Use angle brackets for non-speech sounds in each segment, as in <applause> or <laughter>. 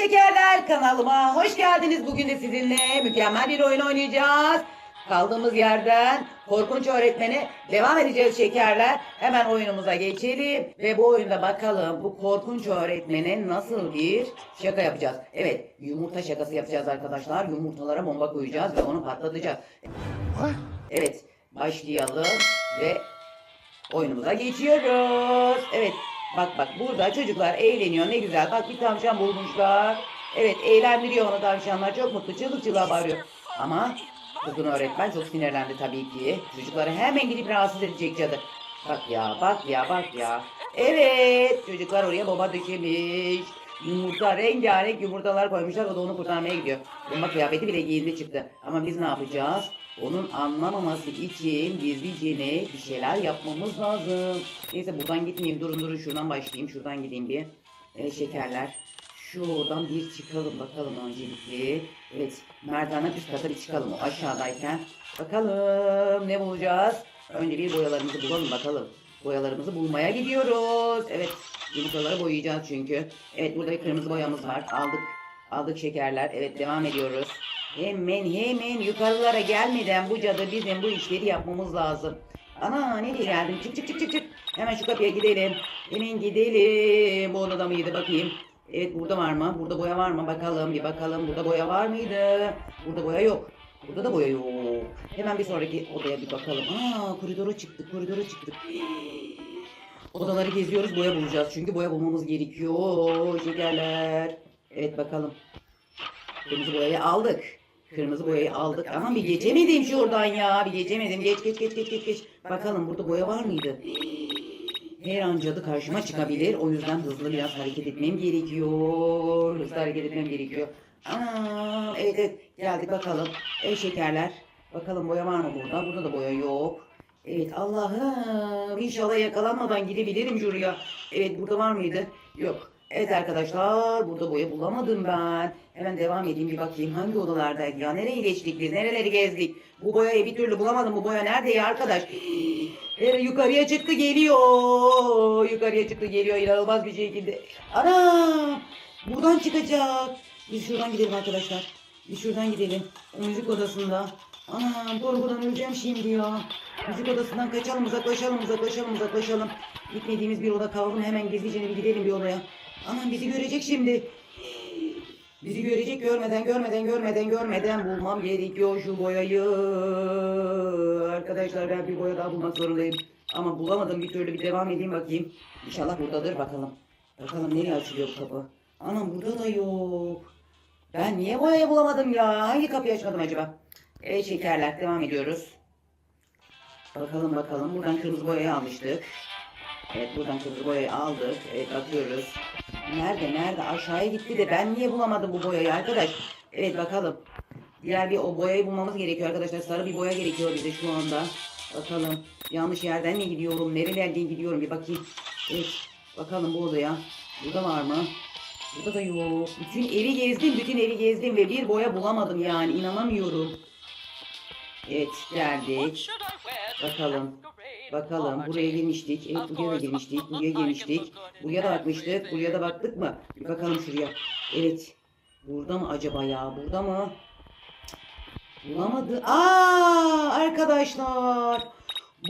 şekerler kanalıma hoş geldiniz. Bugün de sizinle mükemmel bir oyun oynayacağız. Kaldığımız yerden korkunç öğretmene devam edeceğiz şekerler. Hemen oyunumuza geçelim ve bu oyunda bakalım bu korkunç öğretmene nasıl bir şaka yapacağız. Evet yumurta şakası yapacağız arkadaşlar. Yumurtalara bomba koyacağız ve onu patlatacağız. Evet başlayalım ve oyunumuza geçiyoruz. Evet bak bak burada çocuklar eğleniyor ne güzel. Bak bir tavşan bulmuşlar. Evet eğlendiriyor onu tavşanlar çok mutlu çığlık çığlığa bağırıyor. Ama kızın öğretmen çok sinirlendi tabii ki. Çocukları hemen gidip rahatsız edecek cadı. Bak ya bak ya bak ya. Evet çocuklar oraya bomba döşemiş. Yumurta rengarenk yumurtalar koymuşlar o da onu kurtarmaya gidiyor. Bomba kıyafeti bile giyindi çıktı. Ama biz ne yapacağız? Onun anlamaması için gizlicene bir şeyler yapmamız lazım. Neyse buradan gitmeyeyim. Durun durun şuradan başlayayım. Şuradan gideyim bir. Evet şekerler. Şuradan bir çıkalım bakalım öncelikle. Evet merdivenler üst kata bir çıkalım o aşağıdayken. Bakalım ne bulacağız? Önce bir boyalarımızı bulalım bakalım. Boyalarımızı bulmaya gidiyoruz. Evet yumurtaları boyayacağız çünkü. Evet burada bir kırmızı boyamız var. Aldık. Aldık şekerler. Evet devam ediyoruz. Hemen hemen yukarılara gelmeden bu cadı bizim bu işleri yapmamız lazım. Ana nereye geldim? Çık çık çık çık çık. Hemen şu kapıya gidelim. Hemen gidelim. Bu odada mıydı bakayım. Evet burada var mı? Burada boya var mı? Bakalım bir bakalım. Burada boya var mıydı? Burada boya yok. Burada da boya yok. Hemen bir sonraki odaya bir bakalım. Aa koridora çıktık koridora çıktık. <gasps> Odaları geziyoruz boya bulacağız. Çünkü boya bulmamız gerekiyor. Şekerler. Evet bakalım. Kırmızı boyayı aldık. Kırmızı boyayı aldık. Ama bir geçemedim şuradan ya. Bir geçemedim. Geç geç geç geç geç geç. Bakalım burada boya var mıydı? Her an cadı karşıma çıkabilir. O yüzden hızlı biraz hareket etmem gerekiyor. Hızlı hareket etmem gerekiyor. Aa, evet evet geldik bakalım. Ey şekerler. Bakalım boya var mı burada? Burada da boya yok. Evet Allah'ım inşallah yakalanmadan gidebilirim şuraya. Evet burada var mıydı? Yok. Evet arkadaşlar burada boya bulamadım ben. Hemen devam edeyim bir bakayım hangi odalardaydı ya. Nereye geçtik biz? Nereleri gezdik? Bu boyayı bir türlü bulamadım. Bu boya nerede ya arkadaş? Ee, yukarıya çıktı geliyor. Yukarıya çıktı geliyor inanılmaz bir şekilde. Ana! Buradan çıkacak. Biz şuradan gidelim arkadaşlar. Biz şuradan gidelim. Müzik odasında. Anam korkudan öleceğim şimdi ya. Müzik odasından kaçalım uzaklaşalım uzaklaşalım uzaklaşalım. Gitmediğimiz bir oda kaldı hemen gizlice bir gidelim bir odaya. Anam bizi görecek şimdi. Bizi görecek görmeden görmeden görmeden görmeden bulmam gerekiyor şu boyayı. Arkadaşlar ben bir boya daha bulmak zorundayım. Ama bulamadım bir türlü bir devam edeyim bakayım. İnşallah buradadır bakalım. Bakalım nereye açılıyor bu kapı. Anam burada da yok. Ben niye boyayı bulamadım ya? Hangi kapıyı açmadım acaba? Evet şekerler devam ediyoruz. Bakalım bakalım buradan kırmızı boyayı almıştık. Evet buradan kırmızı boyayı aldık. Evet bakıyoruz. Nerede nerede aşağıya gitti de ben niye bulamadım bu boyayı arkadaş? Evet bakalım. Diğer bir o boyayı bulmamız gerekiyor arkadaşlar. Sarı bir boya gerekiyor bize şu anda. Bakalım. Yanlış yerden mi gidiyorum? Nerelerden gidiyorum? Bir bakayım. Evet. Bakalım bu odaya. Burada var mı? Burada da yok. Bütün evi gezdim. Bütün evi gezdim ve bir boya bulamadım yani. İnanamıyorum. Evet geldik. Bakalım. Bakalım buraya girmiştik. <laughs> Evet buraya da girmiştik. Buraya girmiştik. Buraya da bakmıştık. Buraya da baktık mı? Bir bakalım şuraya. Evet. Burada mı acaba ya? Burada mı? Bulamadı. Aa arkadaşlar.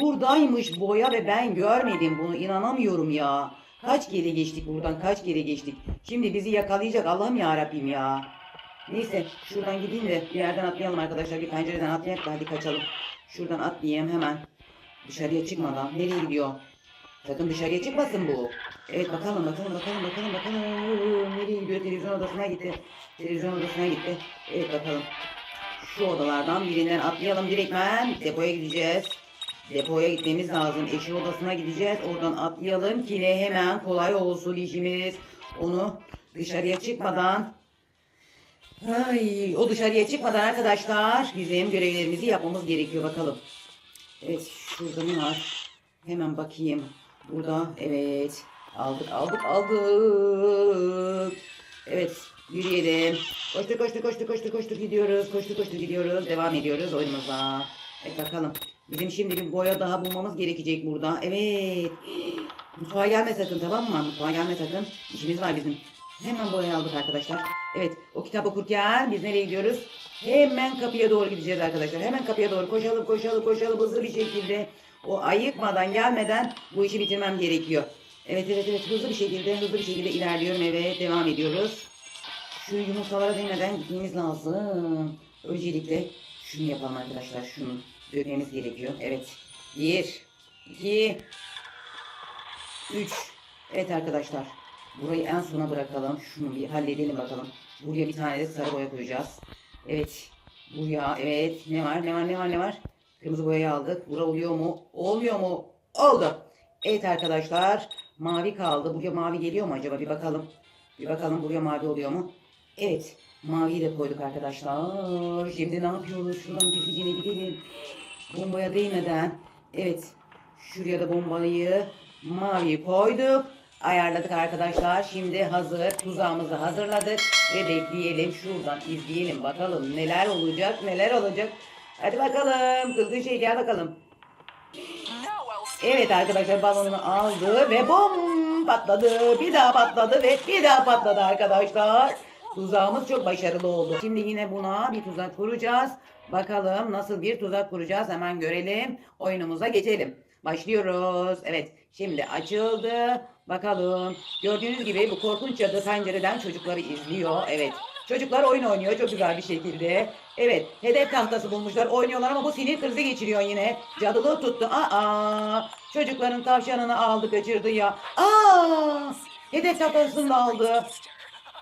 Buradaymış boya ve ben görmedim bunu. İnanamıyorum ya. Kaç kere geçtik buradan? Kaç kere geçtik? Şimdi bizi yakalayacak Allah'ım ya Rabbim ya. Neyse şuradan gideyim de bir yerden atlayalım arkadaşlar. Bir pencereden atlayalım da hadi kaçalım. Şuradan atlayayım hemen. Dışarıya çıkmadan. Nereye gidiyor? Sakın dışarıya çıkmasın bu. Evet bakalım bakalım bakalım bakalım bakalım. Nereye gidiyor? Televizyon odasına gitti. Televizyon odasına gitti. Evet bakalım. Şu odalardan birinden atlayalım direktmen. Depoya gideceğiz. Depoya gitmemiz lazım. Eşi odasına gideceğiz. Oradan atlayalım ki ne hemen kolay olsun işimiz. Onu dışarıya çıkmadan Ay, o dışarıya çıkmadan arkadaşlar bizim görevlerimizi yapmamız gerekiyor bakalım. Evet şurada ne var? Hemen bakayım. Burada evet. Aldık aldık aldık. Evet yürüyelim. Koştuk koştuk koştuk koştuk koştuk gidiyoruz. Koştuk koştuk gidiyoruz. Devam ediyoruz oyunumuza. Evet bakalım. Bizim şimdi bir boya daha bulmamız gerekecek burada. Evet. Mutfağa gelme sakın tamam mı? Mutfağa gelme sakın. İşimiz var bizim. Hemen boya aldık arkadaşlar. Evet o kitap okurken biz nereye gidiyoruz? Hemen kapıya doğru gideceğiz arkadaşlar. Hemen kapıya doğru koşalım koşalım koşalım hızlı bir şekilde. O ayıkmadan gelmeden bu işi bitirmem gerekiyor. Evet evet evet hızlı bir şekilde hızlı bir şekilde ilerliyorum. Evet devam ediyoruz. Şu yumurtalara değmeden gitmemiz lazım. Öncelikle şunu yapalım arkadaşlar. Şunu dökmemiz gerekiyor. Evet. Bir, iki, üç. Evet arkadaşlar. Burayı en sona bırakalım. Şunu bir halledelim bakalım. Buraya bir tane de sarı boya koyacağız. Evet. Buraya evet. Ne var ne var ne var ne var? Kırmızı boyayı aldık. Bura oluyor mu? Olmuyor mu? Oldu. Evet arkadaşlar. Mavi kaldı. Buraya mavi geliyor mu acaba? Bir bakalım. Bir bakalım buraya mavi oluyor mu? Evet. Maviyi de koyduk arkadaşlar. Şimdi ne yapıyoruz? Şuradan gizlicine gidelim. Bombaya değmeden. Evet. Şuraya da bombayı mavi koyduk. Ayarladık arkadaşlar. Şimdi hazır. Tuzağımızı hazırladık. Ve bekleyelim. Şuradan izleyelim. Bakalım neler olacak. Neler olacak. Hadi bakalım. Kızgın şey gel bakalım. Evet arkadaşlar balonunu aldı ve bom patladı. Bir daha patladı ve bir daha patladı arkadaşlar. Tuzağımız çok başarılı oldu. Şimdi yine buna bir tuzak kuracağız. Bakalım nasıl bir tuzak kuracağız hemen görelim. Oyunumuza geçelim. Başlıyoruz. Evet şimdi açıldı. Bakalım. Gördüğünüz gibi bu korkunç cadı pencereden çocukları izliyor. Evet. Çocuklar oyun oynuyor çok güzel bir şekilde. Evet hedef tahtası bulmuşlar oynuyorlar ama bu sinir krizi geçiriyor yine. Cadılığı tuttu. Aa, çocukların tavşanını aldı kaçırdı ya. Aa, hedef tahtasını da aldı.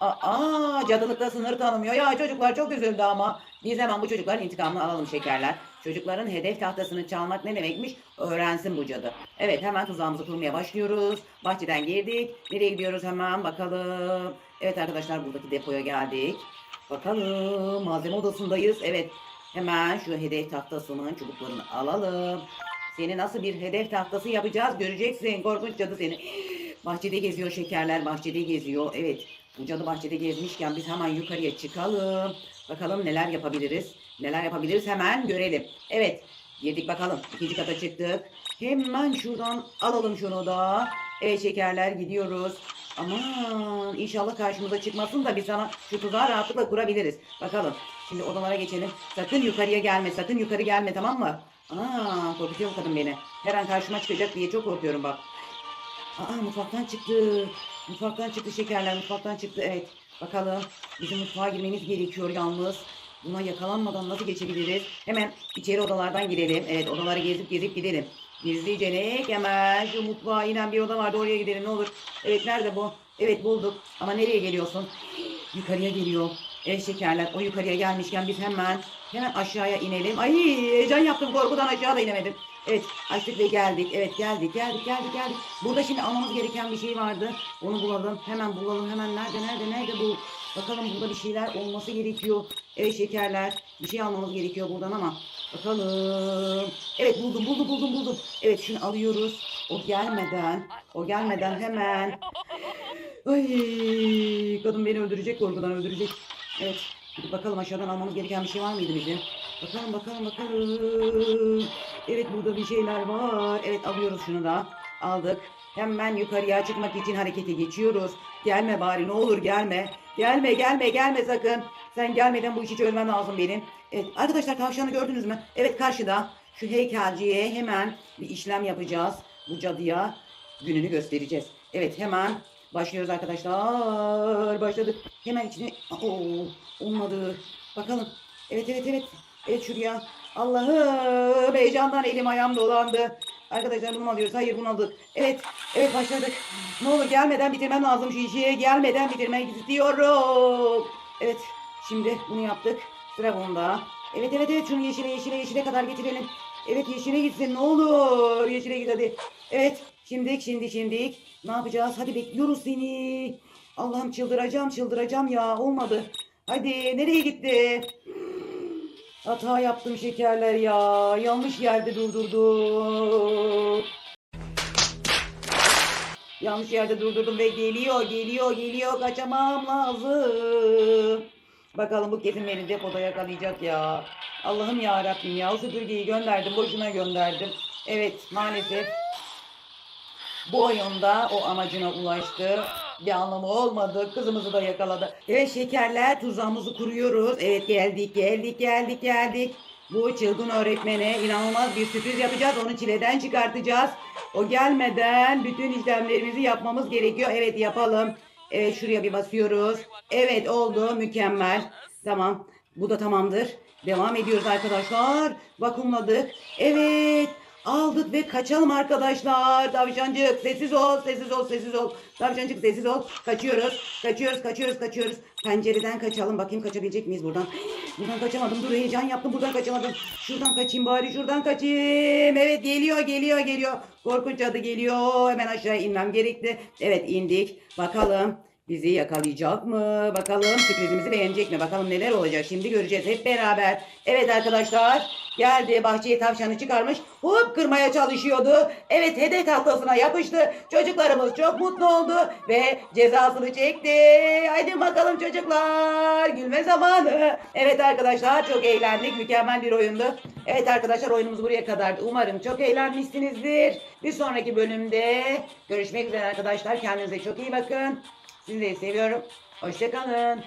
Aa, cadılıkta sınır tanımıyor. Ya çocuklar çok üzüldü ama. Biz hemen bu çocukların intikamını alalım şekerler. Çocukların hedef tahtasını çalmak ne demekmiş? Öğrensin bu cadı. Evet hemen tuzağımızı kurmaya başlıyoruz. Bahçeden girdik. Nereye gidiyoruz hemen bakalım. Evet arkadaşlar buradaki depoya geldik. Bakalım malzeme odasındayız. Evet hemen şu hedef tahtasının çubuklarını alalım. Seni nasıl bir hedef tahtası yapacağız göreceksin. Korkunç cadı seni. Bahçede geziyor şekerler bahçede geziyor. Evet bu cadı bahçede gezmişken biz hemen yukarıya çıkalım. Bakalım neler yapabiliriz. Neler yapabiliriz hemen görelim. Evet girdik bakalım. İkinci kata çıktık. Hemen şuradan alalım şunu da. Evet şekerler gidiyoruz. Aman inşallah karşımıza çıkmasın da biz sana şu tuzağı rahatlıkla kurabiliriz. Bakalım. Şimdi odalara geçelim. Sakın yukarıya gelme. Sakın yukarı gelme tamam mı? Aa korkutuyor kadın beni. Her an karşıma çıkacak diye çok korkuyorum bak. Aa mutfaktan çıktı. Mutfaktan çıktı şekerler. Mutfaktan çıktı. Evet. Bakalım. Bizim mutfağa girmemiz gerekiyor yalnız. Buna yakalanmadan nasıl geçebiliriz? Hemen içeri odalardan girelim. Evet odaları gezip gezip gidelim. Gizlice hemen şu mutfağa inen bir oda vardı oraya gidelim ne olur. Evet nerede bu? Evet bulduk. Ama nereye geliyorsun? Yukarıya geliyor. Evet şekerler o yukarıya gelmişken biz hemen hemen aşağıya inelim. Ay heyecan yaptım korkudan aşağı da inemedim. Evet açtık ve geldik. Evet geldik geldik geldik geldik. Burada şimdi almamız gereken bir şey vardı. Onu bulalım. Hemen bulalım. Hemen nerede nerede nerede bu? Bakalım burada bir şeyler olması gerekiyor. Evet şekerler. Bir şey almamız gerekiyor buradan ama. Bakalım. Evet buldum buldum buldum buldum. Evet şunu alıyoruz. O gelmeden. O gelmeden hemen. Ay kadın beni öldürecek korkudan öldürecek. Evet. Bakalım aşağıdan almamız gereken bir şey var mıydı bizim? Bakalım bakalım bakalım. Evet burada bir şeyler var. Evet alıyoruz şunu da. Aldık. Hemen yukarıya çıkmak için harekete geçiyoruz. Gelme bari ne olur gelme. Gelme gelme gelme sakın. Sen gelmeden bu işi çözmen lazım benim. Evet arkadaşlar tavşanı gördünüz mü? Evet karşıda. Şu heykelciye hemen bir işlem yapacağız. Bu cadıya gününü göstereceğiz. Evet hemen başlıyoruz arkadaşlar. Başladık. Hemen içine... Oo, olmadı. Bakalım. Evet evet evet. Evet şuraya. Allah'ım heyecandan elim ayağım dolandı. Arkadaşlar bunu alıyoruz? Hayır bunu aldık. Evet. Evet başladık. Ne olur gelmeden bitirmem lazım şu işi. Gelmeden bitirmek istiyorum. Evet. Şimdi bunu yaptık. Sıra bunda. Evet evet evet şunu yeşile yeşile yeşile kadar getirelim. Evet yeşile gitsin ne olur. Yeşile git hadi. Evet. Şimdik şimdi şimdik. Ne yapacağız? Hadi bekliyoruz seni. Allah'ım çıldıracağım çıldıracağım ya. Olmadı. Hadi nereye gitti? Hata yaptım şekerler ya. Yanlış yerde durdurdum. Yanlış yerde durdurdum ve geliyor, geliyor, geliyor. Kaçamam lazım. Bakalım bu kesin beni depoda yakalayacak ya. Allah'ım ya Rabbim ya. O süpürgeyi gönderdim, boşuna gönderdim. Evet, maalesef bu oyunda o amacına ulaştı. Bir anlamı olmadı. Kızımızı da yakaladı. Evet şekerler tuzağımızı kuruyoruz. Evet geldik geldik geldik geldik. Bu çılgın öğretmene inanılmaz bir sürpriz yapacağız. Onu çileden çıkartacağız. O gelmeden bütün işlemlerimizi yapmamız gerekiyor. Evet yapalım. Evet şuraya bir basıyoruz. Evet oldu mükemmel. Tamam bu da tamamdır. Devam ediyoruz arkadaşlar. Vakumladık. Evet. Aldık ve kaçalım arkadaşlar. Tavşancık sessiz ol, sessiz ol, sessiz ol. Tavşancık sessiz ol. Kaçıyoruz, kaçıyoruz, kaçıyoruz, kaçıyoruz. Pencereden kaçalım. Bakayım kaçabilecek miyiz buradan? Buradan kaçamadım. Dur heyecan yaptım. Buradan kaçamadım. Şuradan kaçayım bari. Şuradan kaçayım. Evet geliyor, geliyor, geliyor. Korkunç adı geliyor. Hemen aşağı inmem gerekti. Evet indik. Bakalım. Bizi yakalayacak mı? Bakalım sürprizimizi beğenecek mi? Bakalım neler olacak? Şimdi göreceğiz hep beraber. Evet arkadaşlar geldi bahçeye tavşanı çıkarmış. Hop kırmaya çalışıyordu. Evet hedef tahtasına yapıştı. Çocuklarımız çok mutlu oldu ve cezasını çekti. Haydi bakalım çocuklar. Gülme zamanı. Evet arkadaşlar çok eğlendik. Mükemmel bir oyundu. Evet arkadaşlar oyunumuz buraya kadardı. Umarım çok eğlenmişsinizdir. Bir sonraki bölümde görüşmek üzere arkadaşlar. Kendinize çok iyi bakın. Şimdi seviyorum. Hoşçakalın.